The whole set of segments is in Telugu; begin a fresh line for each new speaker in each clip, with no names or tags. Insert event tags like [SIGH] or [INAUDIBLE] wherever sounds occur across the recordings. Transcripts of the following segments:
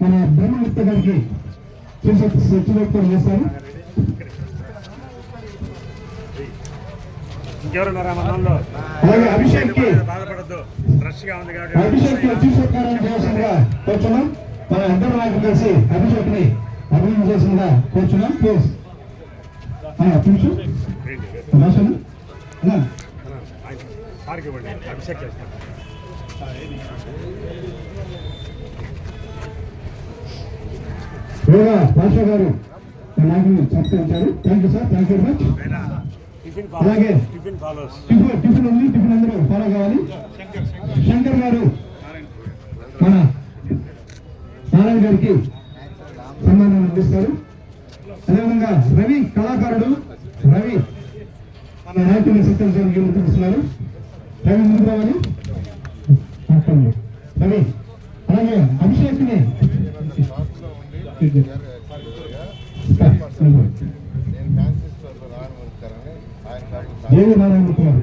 మన బ్రహ్మగుప్త గారికి
ఇంకెవరున్నారా మనలో
అలాగే అభిషేక్కి అభిషేక్కి
కాబట్టి
చిరుసత్కారం చేయాల్సిందిగా కూర్చున్నాం. మన ఇద్దరు నాయకులు కలిసి అభిషేక్ని అభినందించాల్సిందిగా కూర్చున్నాం. ప్లీజ్ కొంచెం భాషను అన్నా.
సార్కి ఇవ్వండి. అభిషేక్ చేస్తాను.
యోగా భాష గారు నాయకులు సత్కరించారు thank you sir thank you much
tiffin
అలాగే.
టిఫిన్
టిఫిన్ ఉంది టిఫిన్ అందరూ ఫాలో కావాలి. శంకర్ గారు మన నారాయణ గారికి సన్మానం అందిస్తారు. అదేవిధంగా రవి కళాకారుడు రవి మన నాయకుడిని సత్కరించడానికి ముందుకుస్తున్నారు రవి ముందు రావాలి. రవి అలాగే అభిషేక్ నారాయణ కుమార్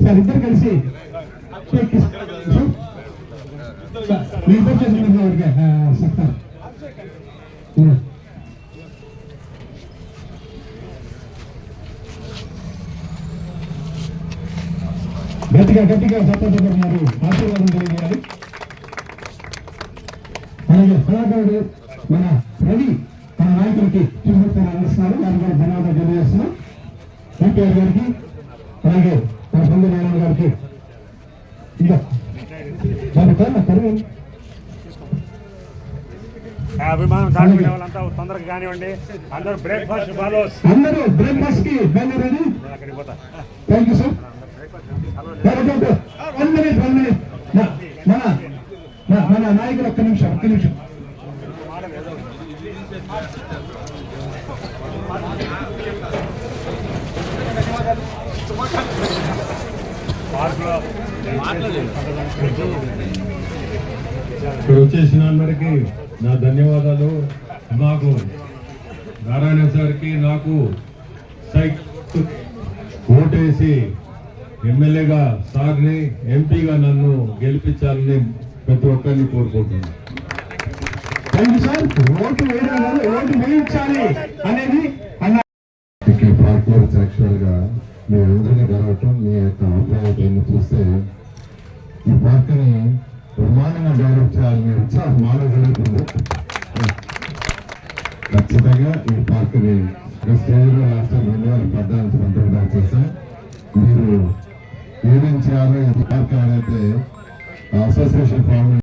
సార్ ఇద్దరు కలిసి షేక్ ఇస్- సార్, మీ ఇద్దరు చేసిన వారికి సత్తారు గట్టిగా గట్టిగా సత్తారు ఆశీర్వాదం కళాకారుడు మన రవి మన నాయకుడికి చూపిస్తాను అందిస్తున్నారు. వారికి కూడా ధన్యవాదాలు తెలియజేస్తున్నాం. ఎన్టీఆర్ గారికి అలాగే మన బంధు నారాయణ గారికి ఇంకా
అభిమానం వాళ్ళంతా తొందరగా కానివ్వండి. అందరూ బ్రేక్ఫాస్ట్
అందరూ బ్రేక్ఫాస్ట్కి బయలుదేరని
నేను అక్కడికి పోతా.
Thank you sir one minute one minute మన మన మన నాయకులు ఒక్క నిమిషం ఒక్క నిమిషం
పార్కులో
ఇక్కడ వచ్చేసిన అందరికీ నా ధన్యవాదాలు. నాకు నారాయణ సార్కి నాకు సైక్ ఓటేసి ఎమ్మెల్యేగా సార్ని ఎంపీగా నన్ను గెలిపించాలని ప్రతి ఒక్కరిని కోరుకుంటున్నాను.
సార్. ఓటు వేయడం ఓటు వేయించాలి అనేది
మీ అందరినీ కలవటం మీ యొక్క అభిప్రాయాన్ని చూస్తే ఈ పార్క్ని బ్రహ్మాండంగా డెవలప్ చేయాలని ఉత్సాహం మాలో జరుగుతుంది ఖచ్చితంగా ఈ పార్క్ని లాస్ట్ టైం రెండు వేల పద్నాలుగు పంతొమ్మిది చేస్తాం మీరు ఏమేం చేయాలో ఈ పార్క్ అనేది అసోసియేషన్ ఫామ్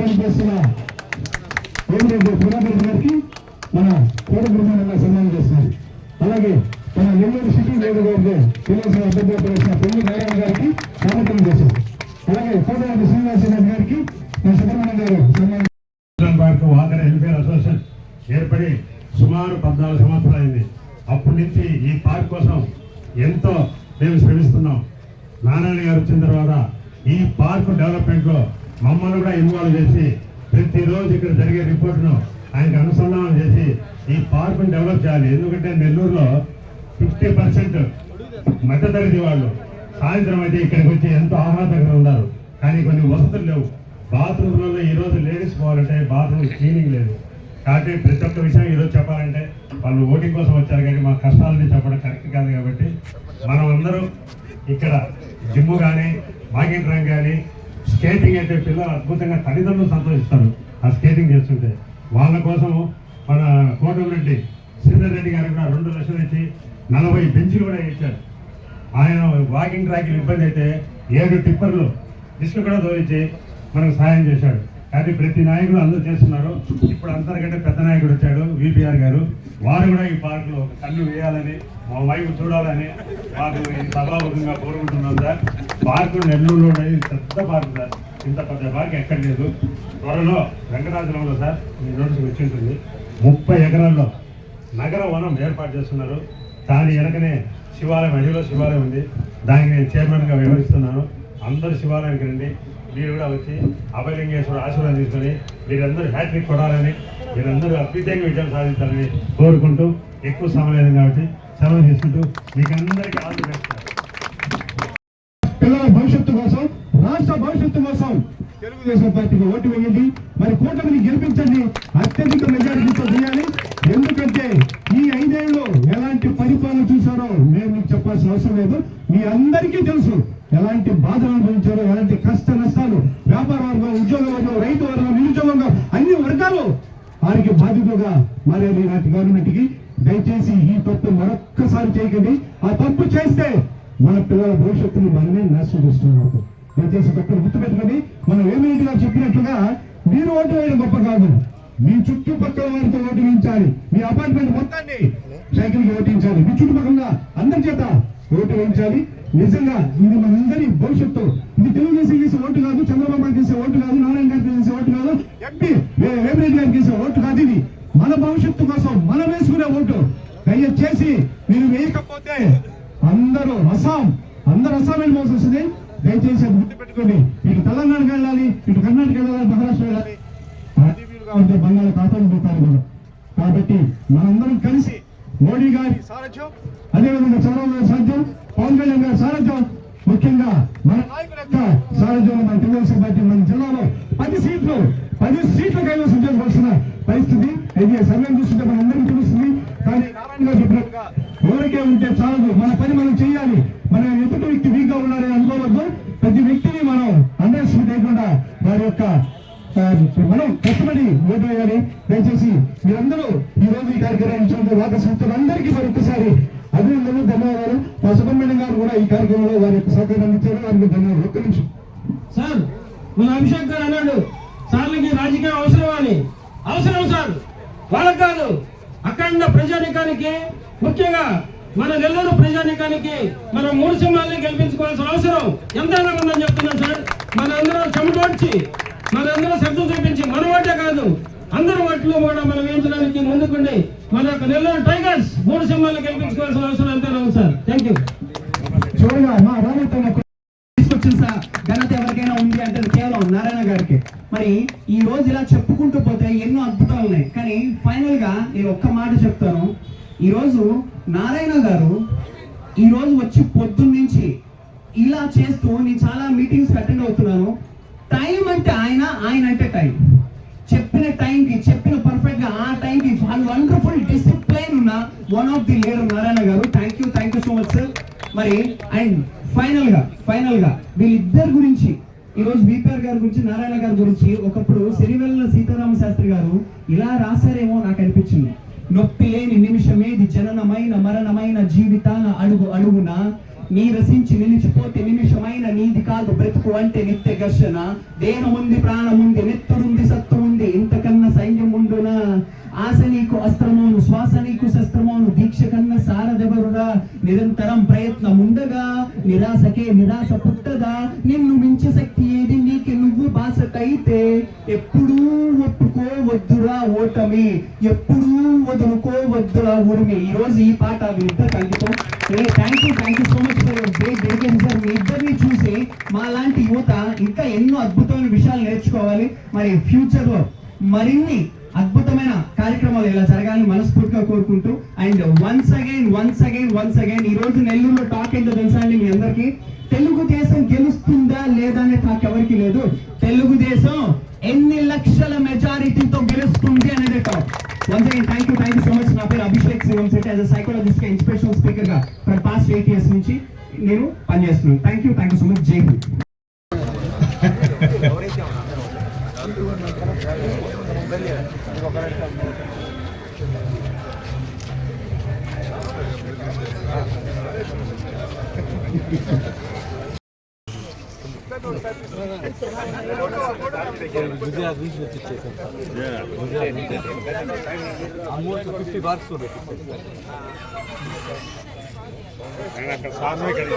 పనిచేస్తున్న వేమిరెడ్డి పురారెడ్డి గారికి మన కోట బ్రహ్మాండంగా సన్మానం చేస్తున్నారు. అలాగే మన నెల్లూరు సిటీ నియోజకవర్గం తెలియసిన
అభ్యర్థి మమ్మల్ని కూడా ఇన్వాల్వ్ చేసి ప్రతిరోజు ఇక్కడ జరిగే రిపోర్ట్ను ఆయనకు అనుసంధానం చేసి ఈ పార్క్ను డెవలప్ చేయాలి. ఎందుకంటే నెల్లూరులో ఫిఫ్టీ పర్సెంట్ మధ్యతరగతి వాళ్ళు సాయంత్రం అయితే ఇక్కడికి వచ్చి ఎంతో ఆహ్లాదకరంగా ఉన్నారు. కానీ కొన్ని వసతులు లేవు. బాత్రూమ్లలో ఈరోజు లేడీస్ పోవాలంటే బాత్రూమ్ క్లీనింగ్ లేదు. కాబట్టి ప్రతి ఒక్క విషయం ఈరోజు చెప్పాలంటే వాళ్ళు ఓటింగ్ కోసం వచ్చారు కానీ మా కష్టాలని చెప్పడం కరెక్ట్ కాదు కాబట్టి మనం అందరూ ఇక్కడ జిమ్ కానీ వాకింగ్ ట్రాక్ కానీ స్కేటింగ్ అయితే పిల్లలు అద్భుతంగా తల్లిదండ్రులు సంతోషిస్తారు. ఆ స్కేటింగ్ చేస్తుంటే. వాళ్ళ కోసం మన కోటమిరెడ్డి శ్రీధర్ రెడ్డి గారు కూడా రెండు లక్షలు ఇచ్చి నలభై బెంచ్లు కూడా ఇచ్చారు. ఆయన వాకింగ్ ట్రాక్ ఇబ్బంది అయితే ఏడు టిప్పర్లు ఇసుక కూడా తోలించి మనకు సహాయం చేశాడు. కానీ ప్రతి నాయకుడు అందరూ చేస్తున్నారు. ఇప్పుడు అందరికంటే పెద్ద నాయకుడు వచ్చాడు విపిఆర్ గారు. వారు కూడా ఈ పార్కులో ఒక కన్ను వేయాలని మా వైపు చూడాలని మాకు సభాముఖంగా కోరుకుంటున్నాం సార్. పార్కు నెల్లూరులో ఉన్నది పెద్ద పార్కు సార్. ఇంత పెద్ద పార్క్ ఎక్కడ లేదు. త్వరలో వెంకటాచలంలో సార్ మీ నోటీస్ వచ్చి ఉంటుంది. ముప్పై ఎకరాల్లో నగర వనం ఏర్పాటు చేస్తున్నారు. దాని వెనకనే శివాలయం అడవిలో శివాలయం ఉంది. దానికి నేను చైర్మన్గా వ్యవహరిస్తున్నాను. అందరూ శివాలయానికి రండి. మీరు కూడా వచ్చి అభయలింగేశ్వర ఆశీర్వాదం తీసుకొని మీరందరూ హ్యాట్రిక్ కొడాలని మీరందరూ అద్భుతంగా విజయం సాధించాలని కోరుకుంటూ ఎక్కువ సమయం లేదు కాబట్టి సెలవు తీసుకుంటూ మీకు అందరికీ ఆల్ ది
పిల్లల భవిష్యత్తు కోసం రాష్ట్ర భవిష్యత్తు కోసం తెలుగుదేశం పార్టీకి ఓటు వేయండి. మరి కూటమిని గెలిపించండి. అత్యధిక మెజారిటీతో చేయాలి. ఎందుకంటే ఈ ఐదేళ్ళు ఎలాంటి పరిపాలన చూసారో నేను మీకు చెప్పాల్సిన అవసరం లేదు. మీ అందరికీ తెలుసు. ఎలాంటి బాధలు అనుభవించారో ఎలాంటి కష్ట నష్టాలు వ్యాపార వర్గం ఉద్యోగ వర్గం రైతు వర్గం నిరుద్యోగంగా అన్ని వర్గాలు వారికి బాధితుగా మారేది ఈనాటి గవర్నమెంట్కి దయచేసి ఈ తప్పు మరొక్కసారి చేయకండి. ఆ తప్పు చేస్తే మన పిల్లల భవిష్యత్తుని మనమే నాశనం చేస్తున్నాం దయచేసి తప్పులు గుర్తుపెట్టుకొని మనం ఏమైనా చెప్పినట్లుగా మీరు ఓటు వేయడం గొప్ప కాదు. మీ చుట్టుపక్కల వారితో ఓటు వేయించాలి. మీ అపార్ట్మెంట్ మొత్తాన్ని సైకిల్కి ఓటించాలి. మీ చుట్టుపక్కల అందరి చేత ఓటు వేయించాలి. నిజంగా ఇది మనందరి భవిష్యత్తు. ఇది తెలుగుదేశం చేసే ఓటు కాదు చంద్రబాబు నాయుడు చేసే ఓటు కాదు నారాయణ గారికి చేసే ఓటు కాదు ఎంపీ వేమిరెడ్డి గారికి చేసే ఓటు కాదు ఇది. మన భవిష్యత్తు కోసం మనం వేసుకునే ఓటు. దయచేసి మీరు వేయకపోతే అందరూ అస్సాం అందరూ అస్సాం వెళ్ళిపోవాల్సి వస్తుంది దయచేసి అది గుర్తుపెట్టుకోండి. ఇటు తెలంగాణకి వెళ్ళాలి ఇటు కర్ణాటక వెళ్ళాలి మహారాష్ట్ర వెళ్ళాలి. అది వీలుగా ఉంటే పోతారు కూడా. కాబట్టి మనందరం కలిసి మోడీ గారి సారథ్యం అదేవిధంగా చంద్రబాబు గారి సాధ్యం పవన్ కళ్యాణ్ గారి సారథ్యం ముఖ్యంగా మన నాయకుల యొక్క సారథ్యంలో మన తెలుగుదేశం పార్టీ మన జిల్లాలో పది సీట్లు పది సీట్లు కైవసం చేసుకోవాల్సిన పరిస్థితి ఇది సమయం చూస్తుంటే మన అందరికీ తెలుస్తుంది. కానీ నారాయణ గారు చెప్పినట్టుగా ఎవరికే ఉంటే చాలదు మన పని మనం చేయాలి. మన ఎదుటి వ్యక్తి వీక్గా ఉన్నారని అనుకోవద్దు. ప్రతి వ్యక్తిని మనం అండర్ చేయకుండా వారి యొక్క మనం కష్టపడి ఓటు వేయాలి దయచేసి మీరందరూ ఈ రోజు ఈ కార్యక్రమాన్ని ఇచ్చినందుకు వాక సంస్థలు అందరికీ మరొకసారి అభినందనలు ధన్యవాదాలు. మా సుబ్రహ్మణ్యం గారు కూడా ఈ కార్యక్రమంలో వారి యొక్క సహకారం అందించారు. వారికి ధన్యవాదాలు. ఒక్క నిమిషం.
సార్ మన అభిషేక్ గారు అన్నాడు సార్లకి రాజకీయం అవసరం అని? అవసరం సార్. వాళ్ళకి కాదు. అఖండ ప్రజానికానికి ముఖ్యంగా మన నెల్లూరు ప్రజానికానికి మనం మూడు సింహాలని గెలిపించుకోవాల్సిన అవసరం ఎంతైనా ఉందని చెప్తున్నాం సార్. మనందరం చెమటోడ్చి మనందరం శబ్దం చూపించి మన కాదు. అందరి వాటిలో కూడా మనం వేయించడానికి ముందుకుండి. మన యొక్క నెల్లూరు టైగర్స్ మూడు సింహాలను గెలిపించుకోవాల్సిన అవసరం ఎంతైనా ఉంది సార్. థ్యాంక్ యూ
తీసుకొచ్చిన ఘనత ఎవరికైనా ఉంది అంటే కేవలం నారాయణ గారికి. మరి ఈ రోజు ఇలా చెప్పుకుంటూ పోతే ఎన్నో అద్భుతాలు ఉన్నాయి. కానీ ఫైనల్గా నేను ఒక్క మాట చెప్తాను. ఈ రోజు నారాయణ గారు ఈ రోజు వచ్చి పొద్దున్న నుంచి ఇలా చేస్తూ నేను చాలా మీటింగ్స్ అటెండ్ అవుతున్నాను. టైం అంటే ఆయన ఆయన అంటే టైం చెప్పిన టైంకి చెప్పిన పర్ఫెక్ట్గా ఆ టైంకి వండర్ఫుల్ డిసిప్లైన్ ఉన్న one of the leader Narayana garu. Thank you thank you so much sir మరి అండ్ ఫైనల్గా ఫైనల్గా వీళ్ళిద్దరి గురించి ఈ రోజు బీపీఆర్ గారి గురించి నారాయణ గారి గురించి ఒకప్పుడు సిరివెల్ల సీతారామ శాస్త్రి గారు ఇలా రాశారేమో నాకు అనిపించింది. నొప్పి లేని నిమిషమేది జననమైన మరణమైన జీవితాన అడుగు అడుగున నీ రసించి నిలిచిపోతే నిమిషమైన నీది కాదు బ్రతుకు అంటే నిత్య ఘర్షణ. దేహముంది ప్రాణముంది నెత్తురుంది సత్తు ఉంది ఇంతకన్నా సైన్యం ఉండునా ఆశ నీకు అస్త్రమోను శ్వాస నీకు శస్త్రమోను దీక్ష కన్న సారదెవరుగా నిరంతరం ప్రయత్నం ఉండగా నిరాశకే నిరాశ పుట్టదా నిన్ను మించి శక్తి ఏది నీకు నువ్వు బాసటైతే ఎప్పుడూ ఒప్పుకోవద్దురా ఓటమి ఎప్పుడూ వదులుకోవద్దురా ఉరిమి ఈ రోజు ఈ పాట వీళ్ళిద్దరు ఏ thank you thank you so much for great dedication sir మీ ఇద్దరిని చూసి మా లాంటి యువత ఇంకా ఎన్నో అద్భుతమైన విషయాలు నేర్చుకోవాలి. మరి ఫ్యూచర్లో మరిన్ని అద్భుతమైన కార్యక్రమాలు ఇలా జరగాలని మనస్ఫూర్తిగా కోరుకుంటూ and once again once again once again ఈ రోజు నెల్లూరులో టాక్ ఏంటో తెలుసా అండి మీ అందరికి? తెలుగుదేశం గెలుస్తుందా లేదా అనే టాక్ ఎవరికి లేదు. తెలుగుదేశం ఎన్ని లక్షల మెజారిటీతో గెలుస్తుంది అనేది talk once again thank you thank you so much నా పేరు Abhishek Shivam Shetty. As psychologist inspirational స్పీకర్గా ఫర్ పాస్ట్ ఎయిట్ ఇయర్స్ నుంచి నేను పనిచేస్తున్నాను. Thank you thank you so much జై హింద్
ಗುಜರಾತ್ ಬೀಚ್ ಪಿಕ್ಚರ್ ಗುಜರಾತ್ ಮೂವತ್ತು ಫಿಫ್ಟಿ ಬಾರ್ಸ್ ಸಾಮನೆ ಕಡೆ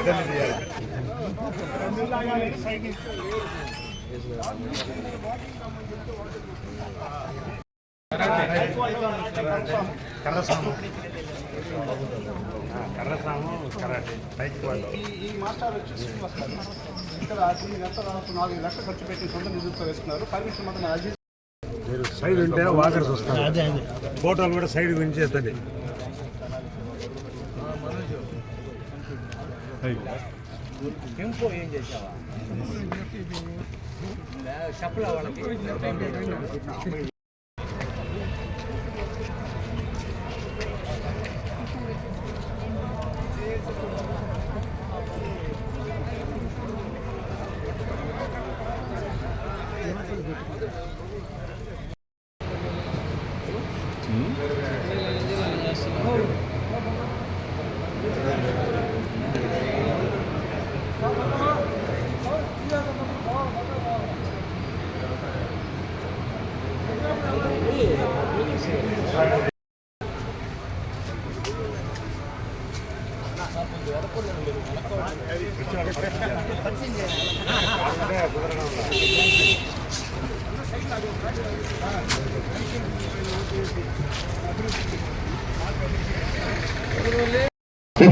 కరాటే పైకి వాళ్ళు
ఈ మాస్టర్ వచ్చి ఇక్కడ ఎంత నాలుగు లక్షలు ఖర్చు పెట్టి సొంత నిధులతో వేసుకున్నారు పర్మిషన్ మాత్రం
మీరు సైడ్ ఉంటే వాకర్స్ వస్తారు ఫోటోలు కూడా సైడ్ గురించి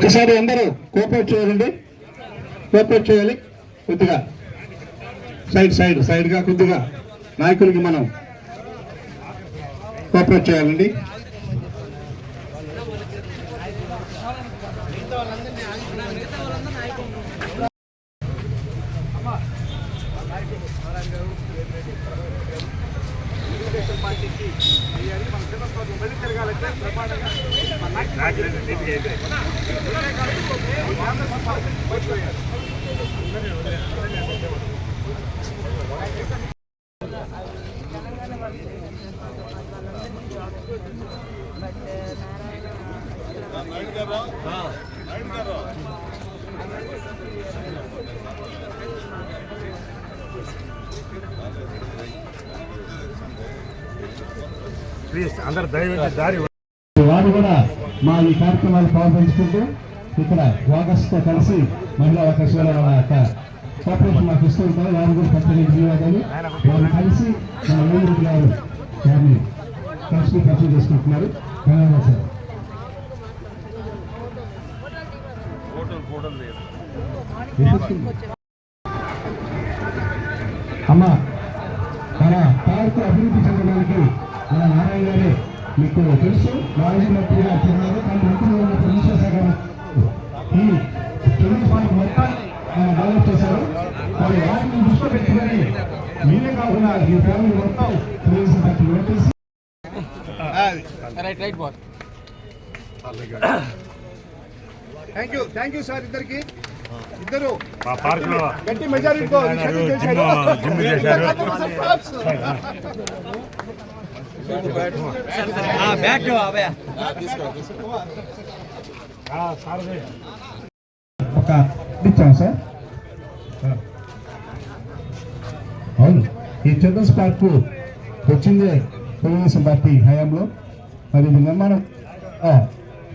ఒకసారి అందరూ కోఆపరేట్ చేయాలండి. కోఆపరేట్ చేయాలి. కొద్దిగా సైడ్ సైడ్ సైడ్గా కొద్దిగా నాయకులకి మనం కోఆపరేట్ చేయాలండి.
పార్టీకి వేయాలి మన చిన్నస్వామి మళ్ళీ తిరగాలంటే ప్రమాణంగా మన నాయకులు తీసేయాలి. పోయిపోయారు. ప్లీజ్ అందరు దయవేసి దారి
వారు కూడా మా ఈ కార్యక్రమాలు పాల్పంచుకుంటూ ఇక్కడ వాగస్తో కలిసి మహిళా అవకాశాల వాళ్ళ యొక్క కార్పొరేషన్ మాకు ఇస్తూ ఉంటారు. వారు కూడా ప్రత్యేక ధన్యవాదాలు. వారు కలిసి మన ఊరికి గారు దాన్ని కలిసి పరిచయం చేసుకుంటున్నారు. ధన్యవాదాలు సార్. అమ్మ మన పార్కు అభివృద్ధి చెందడానికి మన నారాయణ గారే మీకు తెలుసు మాజీ మంత్రిగా చెందారు కానీ మంత్రిగా ఉన్న ప్రదేశ శాఖ ఈ పార్క్ మొత్తాన్ని ఆయన డెవలప్ చేశారు. మరి వాటిని దృష్టిలో పెట్టుకొని మీరే కాకుండా ఈ ఫ్యామిలీ మొత్తం తెలుగుదేశం పార్టీ ఓటేసి
thank you thank you sir ఇద్దరికి. ఇద్దరు. గట్టి మెజారిటీతో [LAUGHS]
ఒక ఇచ్చాం సార్. అవును ఈ చిల్డ్రన్స్ పార్కు వచ్చిందే తెలుగుదేశం పార్టీ హయాంలో. మరి ఇది నిర్మాణం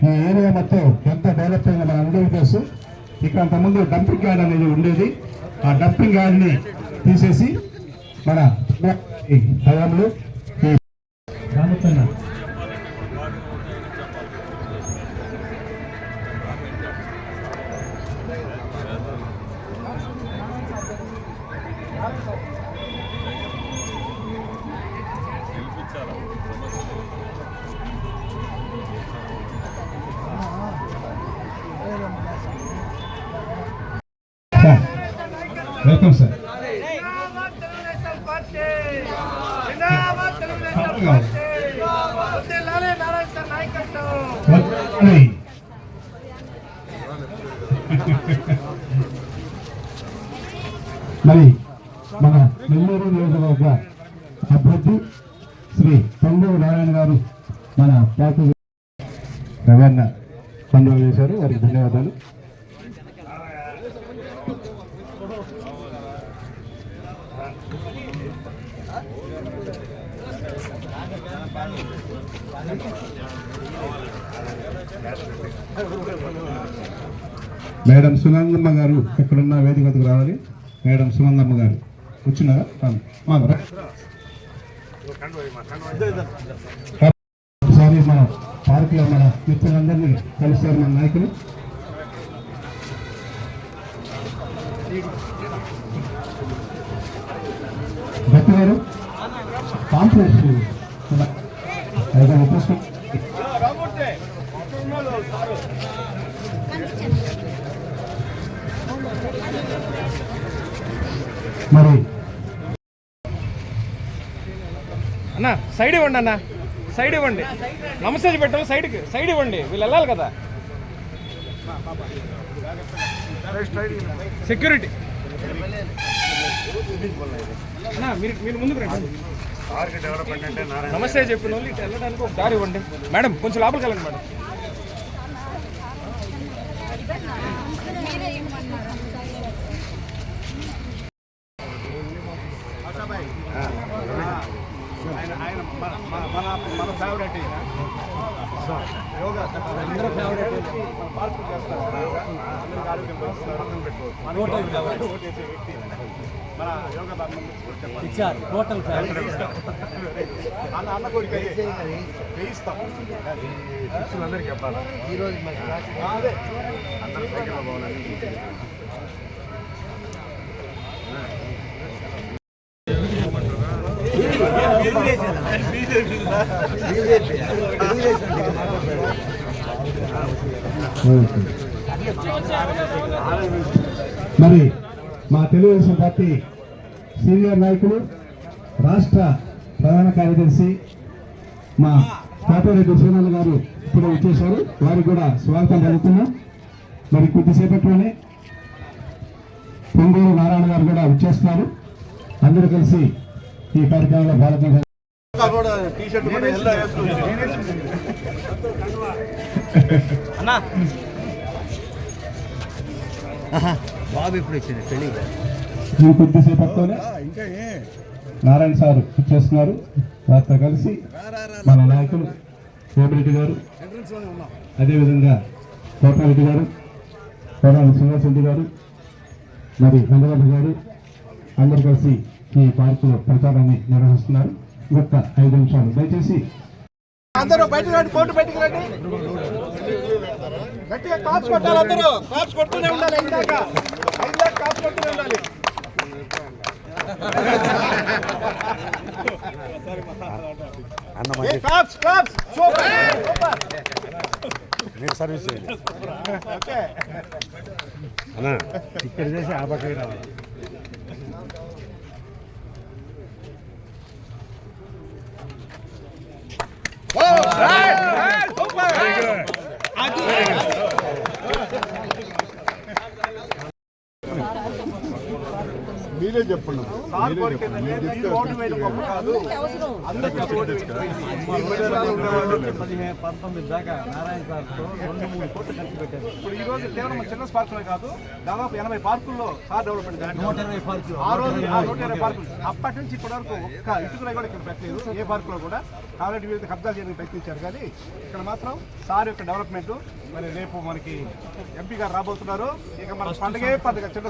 ఈ ఏరియా మొత్తం ఎంత డెవలప్ అయిందో మన అందరికీ తెలుసు. ఇక్కడ అంతకుముందు డంపింగ్ యార్డ్ అనేది ఉండేది. ఆ డంపింగ్ యార్డ్ని తీసేసి మన హయాంలో వెల్కమ్ సార్. మరి మన నెల్లూరు నియోజకవర్గ అభ్యర్థి శ్రీ పొంగూరు నారాయణ గారు మన పార్టీ రవాణా పండుగ చేశారు వారికి ధన్యవాదాలు మేడం సునందమ్మ గారు ఎక్కడున్న వేదికకు రావాలి. మేడం సునందమ్మ గారు వచ్చినారా మా ఒకసారి మన పార్కులో మన మిత్రులందరినీ కలిశారు మన నాయకులు. భక్తి గారు మరి
అన్న సైడ్ ఇవ్వండి అన్న. సైడ్ ఇవ్వండి. నమస్తే పెట్టాలి సైడ్కి సైడ్ ఇవ్వండి. వీళ్ళు వెళ్ళాలి కదా. సెక్యూరిటీ. అన్న మీరు మీరు ముందుకు రండి.
పార్క్ డెవలప్మెంట్ అంటే నారాయణ
నమస్తే చెప్పిన వాళ్ళు ఇటు వెళ్ళడానికి ఒక దారి ఇవ్వండి. మేడం కొంచెం లోపలికి వెళ్ళండి మేడం.
మన యోగా ఇచ్చారు. టోటల్ అన్న కోరిక వేయిస్తాం
చెప్పాలి
అదే
దగ్గర
మరి మా తెలుగుదేశం పార్టీ సీనియర్ నాయకులు రాష్ట్ర ప్రధాన కార్యదర్శి మా కోటరెడ్డి సీనల్ గారు ఇప్పుడు వచ్చేశారు. వారికి కూడా స్వాగతం పలుకుతున్నాం. మరి కొద్దిసేపట్లోనే పొంగూరు నారాయణ గారు కూడా వచ్చేస్తున్నారు అందరూ కలిసి ఈ కార్యక్రమంలో
షర్ట్ కూడా ఎల్లో
ఈ కొద్దిసేపట్లోనే నారాయణ సార్ చేస్తున్నారు. వారితో కలిసి మన నాయకులు కోమిరెడ్డి గారు అదేవిధంగా కోటారెడ్డి గారు కోటారెడ్డి శ్రీనివాస్ రెడ్డి గారు మరి వెంకటరెడ్డి గారు అందరు కలిసి ఈ పార్కులో ప్రచారాన్ని నిర్వహిస్తున్నారు. ఒక్క ఐదు నిమిషాలు. దయచేసి
అందరూ బయటకు రండి కోర్టు బయటకు రండి. గట్టిగా కాప్స్ కొట్టాలి అందరూ. కాప్స్ కొడుతూనే ఉండాలి ఇందాక. ఐదాక కాప్స్ కొడుతూనే ఉండాలి. Super super.
మీరు సర్వీస్ చేయండి. అన్నా. ఇక్కడ చేసి ఆ పక్కకి రావాలి.
మీరే చెప్పండి.
సార్ ఇప్పుడు ఈ రోజు కేవలం చిన్న పార్కులే కాదు దాదాపు ఎనభై పార్కుల్లో కార్ డెవలప్మెంట్. ఆ రోజు ఆ నూట ఇరవై పార్కులు. అప్పటి నుంచి ఇప్పటి వరకు ఒక్క ఇటుకలో కూడా ఇక్కడ పెట్టలేదు. ఏ పార్కులో కూడా కాబట్టి వివిధ కబ్జాలు చేయడానికి ప్రయత్నించారు. కానీ ఇక్కడ మాత్రం సార్ యొక్క డెవలప్మెంట్ మరి రేపు మనకి ఎంపీ గారు రాబోతున్నారు. ఇక మన పండుగే పండుగ చిన్న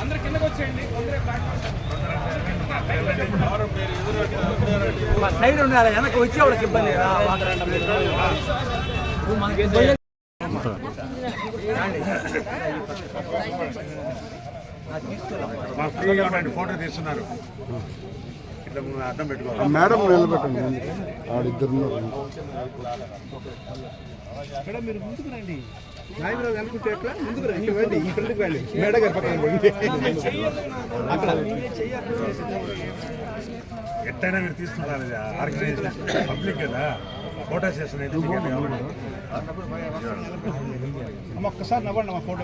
అందరు కిందకు వచ్చేయండి అందరూ
సైడ్ ఉండాలి వెనక వచ్చి వాళ్ళకి ఇబ్బంది
మా ఫ్రీగా ఉండండి ఫోటో తీస్తున్నారు.
మేడం నిలబెట్టండి. ఆడిద్దరు
ఇక్కడ మీరు ముందుకు రండి. నాయకురావు అనుకుంటే ఎట్లా? ముందుకు రండి ఇవ్వండి ఈ ఫ్రెండ్కి రండి. మేడ గారి పక్కన. అక్కడ
ఎట్టయినా మీరు తీసుకుంటారు ఆర్గనైజేషన్ పబ్లిక్ కదా. ఫోటో సెషన్ అయితే
ఒక్కసారి నవ్వండి మా ఫోటో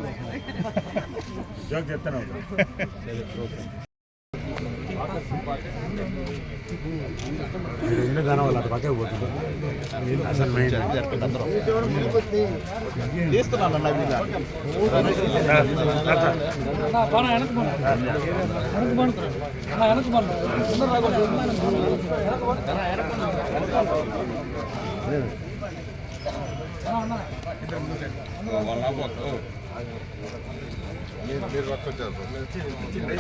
జోక్ చెప్తాను. రెండు కనవాలి అటు పక్కకు పోతుంది అసలు మెయిన్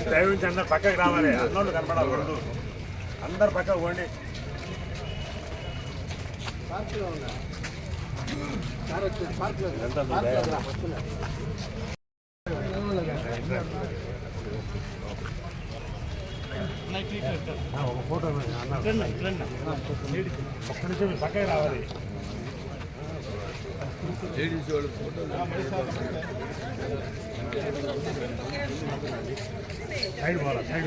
దయవించి అందరు పక్కకు రావాలి అన్నోళ్ళు కనపడకూడదు అందరు పక్కకు పోండి. ఒక ఫోటో ఒక్క నిమిషం పక్కకు రావాలి సైడ్ పోవాలి సైడ్ పోవాలి
సైడ్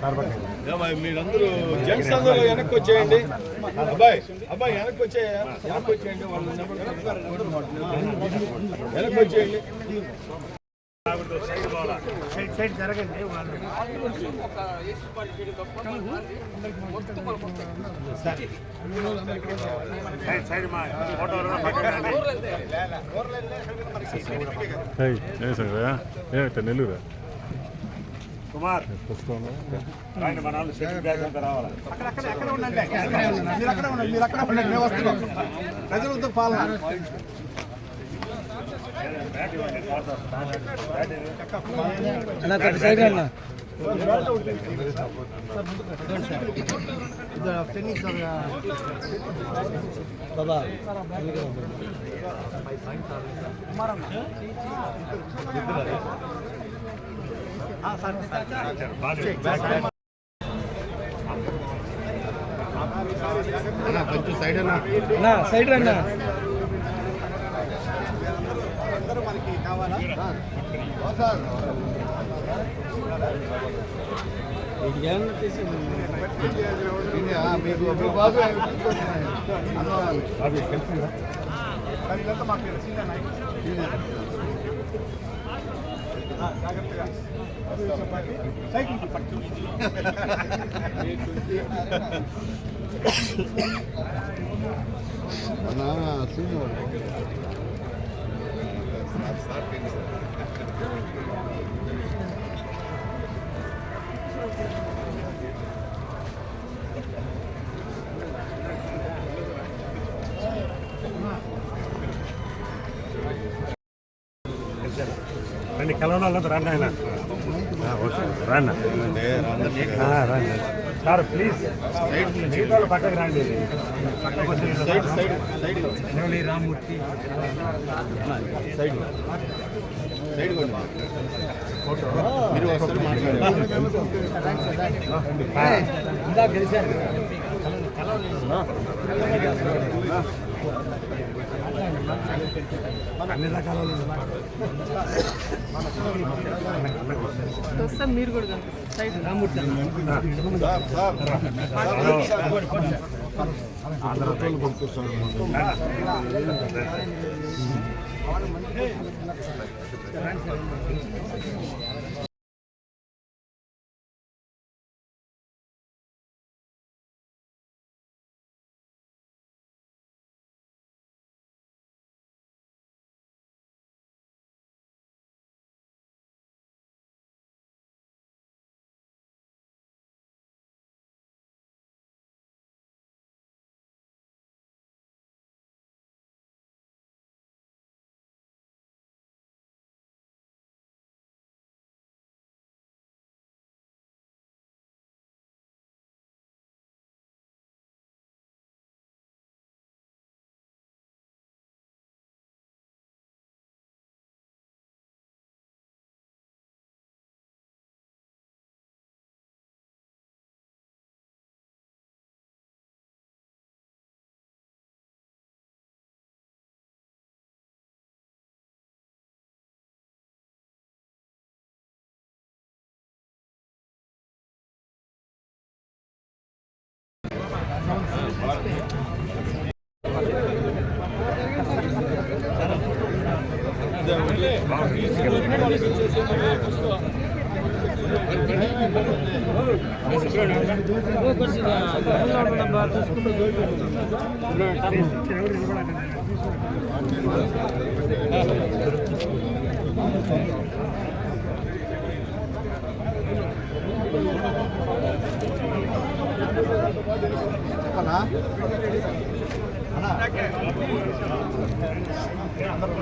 వాపస్ మీరందరూ జెంట్స్ అందరూ వెనక్కి వచ్చేయండి. అబ్బాయి అబ్బాయి వెనక్కి వచ్చే వెనక్కి వచ్చేయండి. వాళ్ళు వెనక్కి వచ్చేయండి.
సైడ్ జరగండి వాళ్ళు. సైడ్ సైడ్ మా ఫోటో పక్కన
నెల్లూరు?
కుమార్. రండి మన వాళ్ళు సెకండ్ బ్యాగ్ అంతా రావాలి?
అక్కడక్కడ ఎక్కడ ఉండండి మీరు అక్కడ ఉండండి మీరు అక్కడ ఉండండి మేము వస్తున్నాం. ప్రజలతో పాలన.
బ్యాగ్ ఇవ్వండి బ్యాగ్ ఇవ్వండి. బాగా
సైడ్ రండి
అందరూ మనకి కావాలా? జాగ్రత్తగా సైకిల్ పట్టు
రండి కలవన వాళ్ళంతా రండి ఆయన ఆ, ఓకే రండి ఆ, రండి సార్ ప్లీజ్ మిగతా పక్కకు రండి. పక్కకు వచ్చి సైడ్ సైడ్ సైడ్ రామూర్తి అన్ని రకాల
మీరు కూడా ఆంధ్రతో పంపిస్తాను
చెప్పనా? అన్నా? అందరూ